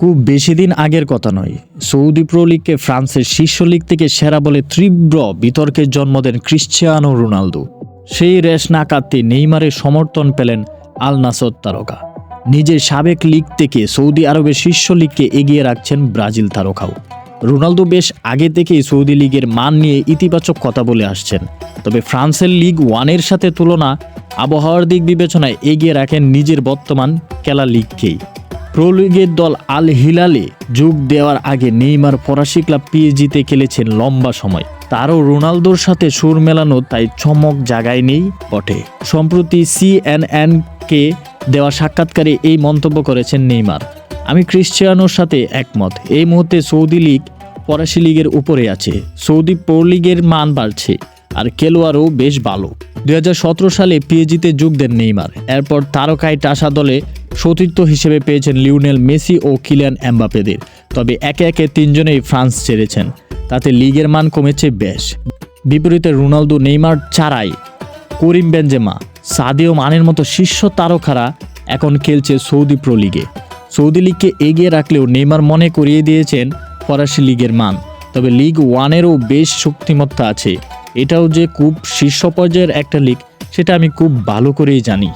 খুব বেশি দিন আগের কথা নয়। সৌদি প্রো লিগকে ফ্রান্সের শীর্ষ লিগ থেকে সেরা বলে তীব্র বিতর্কের জন্ম দেন ক্রিশ্চিয়ানো রোনালদো। সেই রেশ না কাটতে নেইমারের সমর্থন পেলেন আল নাসর তারকা। নিজের সাবেক লিগ থেকে সৌদি আরবের শীর্ষ লিগকে এগিয়ে রাখছেন ব্রাজিল তারকাও। রোনালদো বেশ আগে থেকেই সৌদি লিগের মান নিয়ে ইতিবাচক কথা বলে আসছেন। তবে ফ্রান্সের লিগ ওয়ানের সাথে তুলনা, আবহাওয়ার দিক বিবেচনায় এগিয়ে রাখেন নিজের বর্তমান খেলা লিগকেই প্রো লিগের দল আল হিলালে যোগ দেওয়ার আগে নেইমার ফরাসি ক্লাব পিএজিতে খেলেছেন লম্বা সময়। তারও রোনালদোর সাথে সুর মেলানো তাই চমক জাগায় নেই বটে। সম্প্রতি সিএনএন কে দেওয়া সাক্ষাৎকারে এই মন্তব্য করেছেন নেইমার। আমি ক্রিশ্চিয়ানোর সাথে একমত। এই মুহূর্তে সৌদি লীগ ফরাসি লীগের উপরে আছে। সৌদি প্রো লিগের মান বাড়ছে আর খেলোয়াড়ও বেশ ভালো। দুই হাজার সতেরো সালে পিএজিতে যোগ দেন নেইমার। এরপর তারকায় টাসা দলে সতীর্থ হিসেবে পেয়েছেন লিওনেল মেসি ও কিলিয়ান এমবাপেদের তবে একে একে তিনজনেই ফ্রান্স ছেড়েছেন। তাতে লিগের মান কমেছে বেশ। বিপরীতে রোনালদো, নেইমার ছাড়াই করিম বেনজেমা, সাদিও মানের মতো শীর্ষ তারকারা এখন খেলছে সৌদি প্রো লিগে। সৌদি লিগকে এগিয়ে রাখলেও নেইমার মনে করিয়ে দিয়েছেন ফরাসি লিগের মান। তবে লিগ ওয়ানেরও বেশ শক্তিমত্তা আছে। এটাও যে খুব শীর্ষ পর্যায়ের একটা লিগ, সেটা আমি খুব ভালো করেই জানি।